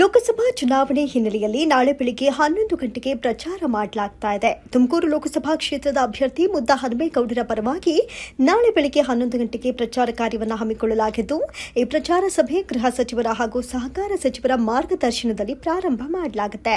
ಲೋಕಸಭಾ ಚುನಾವಣೆ ಹಿನ್ನೆಲೆಯಲ್ಲಿ ನಾಳೆ ಬೆಳಿಗ್ಗೆ ಹನ್ನೊಂದು ಗಂಟೆಗೆ ಪ್ರಚಾರ ಮಾಡಲಾಗ್ತಾ ಇದೆ. ತುಮಕೂರು ಲೋಕಸಭಾ ಕ್ಷೇತ್ರದ ಅಭ್ಯರ್ಥಿ ಮುದ್ದ ಹನುಮೇಗೌಡರ ಪರವಾಗಿ ನಾಳೆ ಬೆಳಿಗ್ಗೆ ಹನ್ನೊಂದು ಗಂಟೆಗೆ ಪ್ರಚಾರ ಕಾರ್ಯವನ್ನು ಹಮ್ಮಿಕೊಳ್ಳಲಾಗಿದ್ದು, ಈ ಪ್ರಚಾರ ಸಭೆ ಗೃಹ ಸಚಿವರ ಹಾಗೂ ಸಹಕಾರ ಸಚಿವರ ಮಾರ್ಗದರ್ಶನದಲ್ಲಿ ಪ್ರಾರಂಭ ಮಾಡಲಾಗುತ್ತೆ.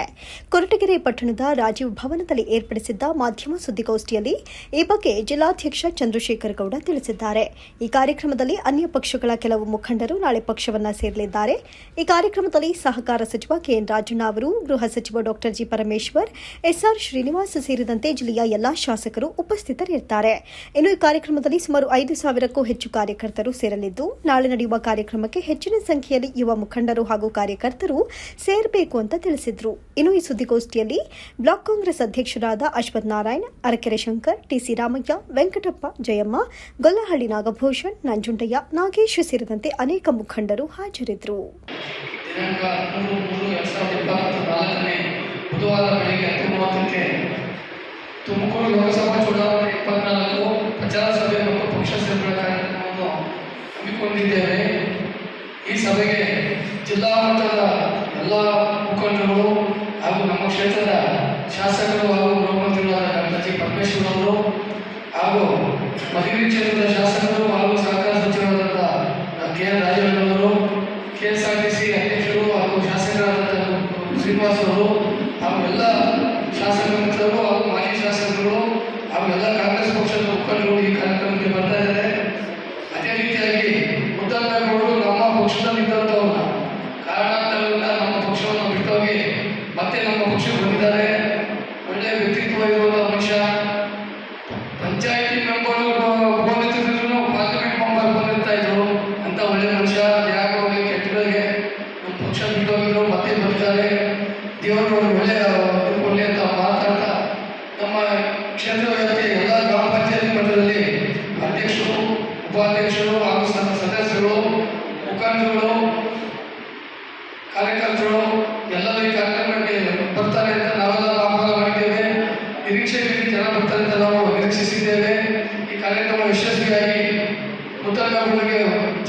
ಕೊರಟಗೆರೆ ಪಟ್ಟಣದ ರಾಜೀವ್ ಭವನದಲ್ಲಿ ಏರ್ಪಡಿಸಿದ್ದ ಮಾಧ್ಯಮ ಸುದ್ದಿಗೋಷ್ಠಿಯಲ್ಲಿ ಈ ಬಗ್ಗೆ ಜಿಲ್ಲಾಧ್ಯಕ್ಷ ಚಂದ್ರಶೇಖರ್ ಗೌಡ ತಿಳಿಸಿದ್ದಾರೆ. ಈ ಕಾರ್ಯಕ್ರಮದಲ್ಲಿ ಅನ್ಯ ಪಕ್ಷಗಳ ಕೆಲವು ಮುಖಂಡರು ನಾಳೆ ಪಕ್ಷವನ್ನ ಸೇರಲಿದ್ದಾರೆ. ಈ ಕಾರ್ಯಕ್ರಮದಲ್ಲಿ ಸಹಕಾರ ಸಚಿವ ಕೆಎನ್ ರಾಜಣ್ಣ ಅವರು, ಗೃಹ ಸಚಿವ doctor G Parameshwar, S R Srinivas ಸೇರಿದಂತೆ ಜಿಲ್ಲೆಯ ಎಲ್ಲಾ ಶಾಸಕರು ಉಪಸ್ಥಿತರಿರುತ್ತಾರೆ. ಇನ್ನು ಈ ಕಾರ್ಯಕ್ರಮದಲ್ಲಿ ಸುಮಾರು ಐದು ಸಾವಿರಕ್ಕೂ ಹೆಚ್ಚು ಕಾರ್ಯಕರ್ತರು ಸೇರಲಿದ್ದು, ನಾಳೆ ನಡೆಯುವ ಕಾರ್ಯಕ್ರಮಕ್ಕೆ ಹೆಚ್ಚಿನ ಸಂಖ್ಯೆಯಲ್ಲಿ ಯುವ ಮುಖಂಡರು ಹಾಗೂ ಕಾರ್ಯಕರ್ತರು ಸೇರಬೇಕು ಅಂತ ತಿಳಿಸಿದ್ರು. ಇನ್ನು ಈ ಸುದ್ದಿಗೋಷ್ಠಿಯಲ್ಲಿ ಬ್ಲಾಕ್ ಕಾಂಗ್ರೆಸ್ ಅಧ್ಯಕ್ಷರಾದ ಅಶ್ವಥ್ ನಾರಾಯಣ್, ಅರಕೆರೆ ಶಂಕರ್ ಟಿಸಿ ರಾಮಯ್ಯ, ವೆಂಕಟಪ್ಪ ಜಯಮ್ಮ, ಗೊಲ್ಲಹಳ್ಳಿ ನಾಗಭೂಷಣ್, ನಂಜುಂಡಯ್ಯ ನಾಗೇಶ್ ಸೇರಿದಂತೆ ಅನೇಕ ಮುಖಂಡರು ಹಾಜರಿದ್ದರು ದಿನಾಂಕ ಮೂರು ಮೂರು ಎರಡು ಸಾವಿರದ ಇಪ್ಪತ್ತ ನಾಲ್ಕನೇ ಬುಧವಾರ ಬೆಳಗ್ಗೆ ಹತ್ತು ಮೂವತ್ತಕ್ಕೆ ತುಮಕೂರು ಲೋಕಸಭಾ ಚುನಾವಣೆ ಇಪ್ಪತ್ನಾಲ್ಕು ಪ್ರಚಾರ ಸಭೆ ಮತ್ತು ಪಕ್ಷ ಸೇರ್ಪಡೆ ಕಾರ್ಯಕ್ರಮವನ್ನು ಹಮ್ಮಿಕೊಂಡಿದ್ದೇವೆ. ಈ ಸಭೆಗೆ ಜಿಲ್ಲಾ ಮಟ್ಟದ ಎಲ್ಲ ಮುಖಂಡರು ಹಾಗೂ ನಮ್ಮ ಕ್ಷೇತ್ರದ ಶಾಸಕರು ಹಾಗೂ ಗೃಹಮಂತ್ರಿಗಳಾದ ಡಾಕ್ಟರ್ ಜಿ ಪರಮೇಶ್ವರ್ ಅವರು ಹಾಗೂ ಮಧುಗಿರಿ ಕ್ಷೇತ್ರದ ಶಾಸಕರು ಹಾಗೂ ಸಹಕಾರ ಸಚಿವರಾದ K R Rajendra K S R T C ಅಧ್ಯಕ್ಷರು ಹಾಗೂ ಶಾಸಕರಾದ ಶ್ರೀನಿವಾಸ್ ಅವರು ಹಾಗೂ ಎಲ್ಲ ಶಾಸಕ ಮಿತ್ರರು ಹಾಗೂ ಮಾಜಿ ಶಾಸಕರು ಹಾಗೂ ಎಲ್ಲ ಕಾಂಗ್ರೆಸ್ ಪಕ್ಷದ ಮುಖಂಡರು ಈ ಕಾರ್ಯಕ್ರಮಕ್ಕೆ ಬರ್ತಾ ಇದ್ದಾರೆ ಅದೇ ರೀತಿಯಾಗಿ ಮುದ್ದಮ್ಮಗೌಡರು ನಮ್ಮ ಪಕ್ಷದಲ್ಲಿದ್ದಂಥವ್ರನ್ನ ಕಾರಣಾಂತರದಿಂದ ನಮ್ಮ ಪಕ್ಷವನ್ನು ಬಿಟ್ಟೋಗಿ ಮತ್ತೆ ನಮ್ಮ ಪಕ್ಷಕ್ಕೆ ಬಂದಿದ್ದಾರೆ ಒಳ್ಳೆಯ ವ್ಯಕ್ತಿತ್ವ ಇರುವಂಥ ಮನುಷ್ಯ ಪಂಚಾಯತಿ ಮೆಂಬರ್ ಬಂದಿದ್ರು ಪಾರ್ಲಿಮೆಂಟ್ ಮೆಂಬರ್ ಬಂದಿರ್ತಾ ಇದ್ರು ಅಂತ ಯಾಕೋ ಕೆಟ್ಟಗಳಿಗೆ ನಮ್ಮ ಪಕ್ಷ ಬಿಟ್ಟೋಗಿದ್ರು ಮತ್ತೆ ಬರ್ತಾರೆ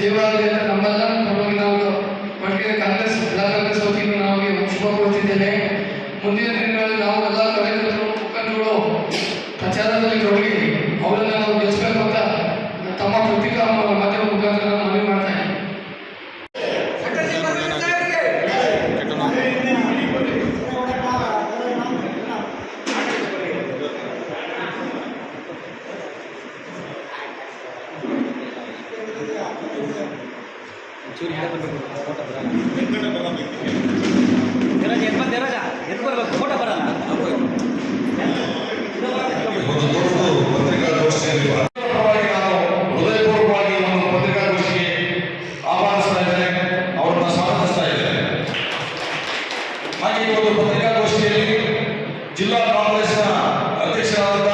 ಜೀವನಾಗಲಿ ಅಂತ ನಮ್ಮೆಲ್ಲ ಧೀರಜ ಎದ್ ಬಂದ್ ಧೀರಜ ಎದ್ ಬರ್ಬೇಕು ಫೋಟೋ ಬರಲ್ಲ ಒಂದು ದೊಡ್ಡ ಪತ್ರಿಕಾಗೋಷ್ಠಿಯಲ್ಲಿ ಪರವಾಗಿ ನಾನು ಹೃದಯಪೂರ್ವಕವಾಗಿ ಒಂದು ಪತ್ರಿಕಾಗೋಷ್ಠಿಗೆ ಆಹ್ವಾನಿಸ್ತಾ ಇದ್ದೇನೆ ಅವರನ್ನ ಸ್ವಾಗತಿಸ್ತಾ ಇದ್ದೇನೆ ಹಾಗೆ ಈ ಒಂದು ಪತ್ರಿಕಾಗೋಷ್ಠಿಯಲ್ಲಿ ಜಿಲ್ಲಾ ಕಾಂಗ್ರೆಸ್ನ ಅಧ್ಯಕ್ಷರಾದಂಥ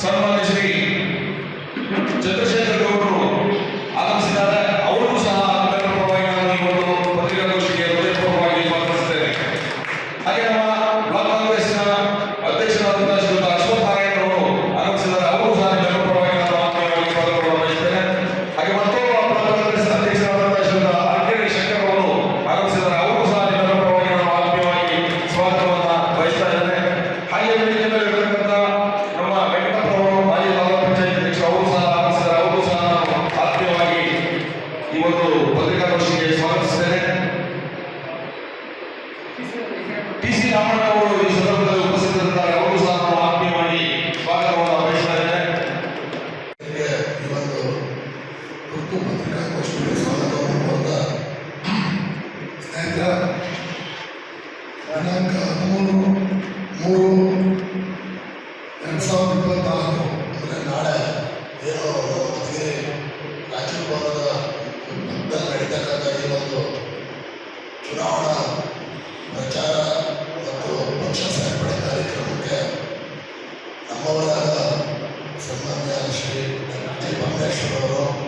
ಸನ್ಮಾನ್ಯ ಶ್ರೀ ಚಂದ್ರಶೇಖರ್ ಗೌಡರು ಆಗಮಿಸಿದ್ದಾರೆ ಅವರಿಗೂ ಸಹ ನನ್ನ ಪರವಾಗಿ ನಾನು ಈ ಒಂದು ಪತ್ರಿಕಾಗೋಷ್ಠಿಗೆ ಹೃದಯಪೂರ್ವಕವಾಗಿ ಸ್ವಾಗತಿಸ್ತೇನೆ ಹಾಗೆ ನಮ್ಮ ಬ್ಲಾಕ್ ಕಾಂಗ್ರೆಸ್ನ ಅಧ್ಯಕ್ಷರಾದಂತಹ ಶ್ರೀಯುತ ಅಶ್ವಥ್ ನಾರಾಯಣ್ ಅವರು ಆಗಮಿಸಿದ್ದಾರೆ ಅವರು ಸಹ ನಿಮ್ಮ ಪರವಾಗಿ ನಾನು ಆತ್ಮೀಯವಾಗಿ ಸ್ವಾಗತವನ್ನು ಬಯಸ್ತೇನೆ ಹಾಗೆ ಮತ್ತೊಬ್ಬ ಬ್ಲಾಕ್ ಕಾಂಗ್ರೆಸ್ ಅಧ್ಯಕ್ಷರಾದಂತಹ ಶ್ರೀಯುತ ಆರ್ಕೆರೆ ಶಂಕರ್ ಅವರು ಆಗಮಿಸಿದ್ದಾರೆ ಅವರು ಸಹ ನಿಮ್ಮ ಪರವಾಗಿ ನಾನು ಆತ್ಮೀಯವಾಗಿ ಸ್ವಾಗತವನ್ನ ಬಯಸ್ತಾ ಇದ್ದೇನೆ ಹಾಗೆ ವೇದಿಕೆ ಮೇಲೆ ಇರತಕ್ಕಂಥ ನಮ್ಮ ವೆಂಕಟಪ್ಪ ಅವರು ಮಾಜಿ ತಾಲೂಕು ಪಂಚಾಯತ್ ಅಧ್ಯಕ್ಷರು ಅವರು ಸಹ ಆಗಮಿಸಿದ್ದಾರೆ ಅವರು ಸಹ ನಾನು ಆತ್ಮೀಯವಾಗಿ ಈ ಒಂದು ಪತ್ರಿಕಾಗೋಷ್ಠಿಗೆ ಸ್ವಾಗತಿಸ್ತೇನೆ ಟಿ ಸಿ ರಾಮಣ್ಣ ಅವರು ಈ ಸಂದರ್ಭದಲ್ಲಿ ಉಪಸ್ಥಿತರಿದ್ದಾರೆ ಅವರು ಸಹ ನಾವು ಆತ್ಮೀಯವಾಗಿ ಸ್ವಾಗತವನ್ನು ಬಯಸ್ತಾ ಇದ್ದೇನೆ ಈ ಒಂದು ತುರ್ತು ಪತ್ರಿಕಾಗೋಷ್ಠಿಗೆ ಸ್ವಾಗತವನ್ನು ಕೋರ್ತಾ ಮೂರು ಎರಡು ಸಾವಿರದ ಇಪ್ಪತ್ನಾಲ್ಕು ಅಂದರೆ ನಾಳೆ ಏನು ನಡೀತಕ್ಕಂಥ ಈ ಒಂದು ಚುನಾವಣಾ ಪ್ರಚಾರ ಮತ್ತು ಪಕ್ಷ ಸೇರ್ಪಡೆ ಕಾರ್ಯಕ್ರಮಕ್ಕೆ ನಮ್ಮವರಾದ ಸನ್ಮಾನ್ಯ ಶ್ರೀ ಜಿ ಪರಮೇಶ್ವರ್ ಅವರು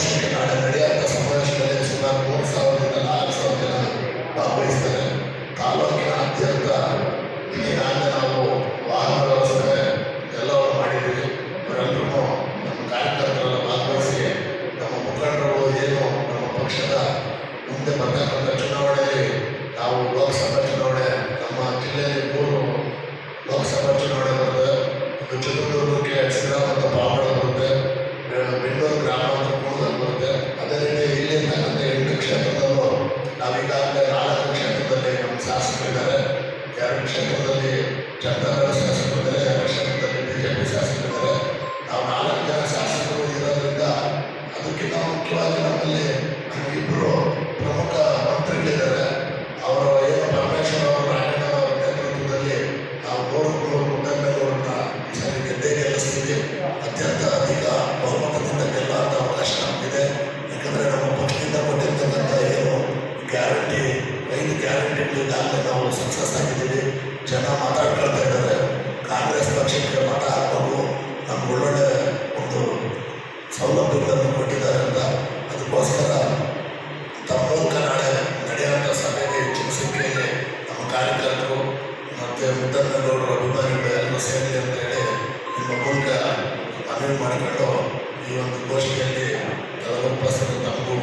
ಸಮಾವೇಶಕ್ಕೆ ನಾಳೆ ನಡೆಯುವಂಥ ಸಮಾವೇಶದಲ್ಲಿ ಸುಮಾರು ಮೂರು ಸಾವಿರದಿಂದ ನಾಲ್ಕು ಸಾವಿರ ಜನ ಭಾಗವಹಿಸ್ತಾರೆ ತಾಲೂಕಿನಾದ್ಯಂತ ಈಗಾಗಲೇ ನಾವು ವಾಹನ ವ್ಯವಸ್ಥೆ ಎಲ್ಲವನ್ನು ಮಾಡಿದ್ದೀವಿ. ಅವರೆಲ್ಲರೂ ನಮ್ಮ ಕಾರ್ಯಕರ್ತರೆಲ್ಲ ಭಾಗವಹಿಸಿ ನಮ್ಮ ಮುಖಂಡರು ಏನು ನಮ್ಮ ಪಕ್ಷದ ಮುಂದೆ ಬರ್ತಕ್ಕಂಥ ಚುನಾವಣೆಯಲ್ಲಿ ನಾವು ಲೋಕಸಭಾ ಚುನಾವಣೆ, ನಮ್ಮ ಜಿಲ್ಲೆಯಲ್ಲಿ ಮೂರು ಲೋಕಸಭಾ ಚುನಾವಣೆ ಬರುತ್ತೆ. ಚಿತ್ರದುರ್ಗಕ್ಕೆ ಮತ್ತು ಪಾವಡ ಬರುತ್ತೆ. ಬೆಂಗಳೂರು ಗ್ರಾಮಾಂತರ अपेक्षा करतात ते जनता शासन ಗ್ಯಾರಂಟಿಗಳಿಗಾಗಲೇ ನಾವು ಸಕ್ಸಸ್ ಆಗಿದ್ದೀವಿ ಜನ ಮಾತಾಡ್ಕೊಳ್ತಾ ಇದ್ದಾರೆ. ಕಾಂಗ್ರೆಸ್ ಪಕ್ಷಕ್ಕೆ ಮತ ಹಾಕಬೇಕು ನಮ್ಗೆ ಒಳ್ಳೊಳ್ಳೆ ಒಂದು ಸೌಲಭ್ಯಗಳನ್ನು ಕೊಟ್ಟಿದ್ದಾರೆ ಅಂತ ಅದಕ್ಕೋಸ್ಕರ ತಮ್ಮ ಮೂಲಕ ನಾಳೆ ನಡೆಯುವಂಥ ಸಭೆಗೆ ಹೆಚ್ಚಿನ ಸಂಖ್ಯೆಯಲ್ಲಿ ನಮ್ಮ ಕಾರ್ಯಕರ್ತರು ಮತ್ತು ಮುದ್ದನಗೌಡರು ಅಭಿಮಾನಿಗಳು ಎಲ್ಲರೂ ಸೇರಿ ಅಂತ ಹೇಳಿ ನಿಮ್ಮ ಮೂಲಕ ಮನವಿ ಮಾಡಿಕೊಂಡು ಈ ಒಂದು ಗೋಷ್ಠಿಯಲ್ಲಿ ಪ್ರಸ್ತುತ ತಮಗೂ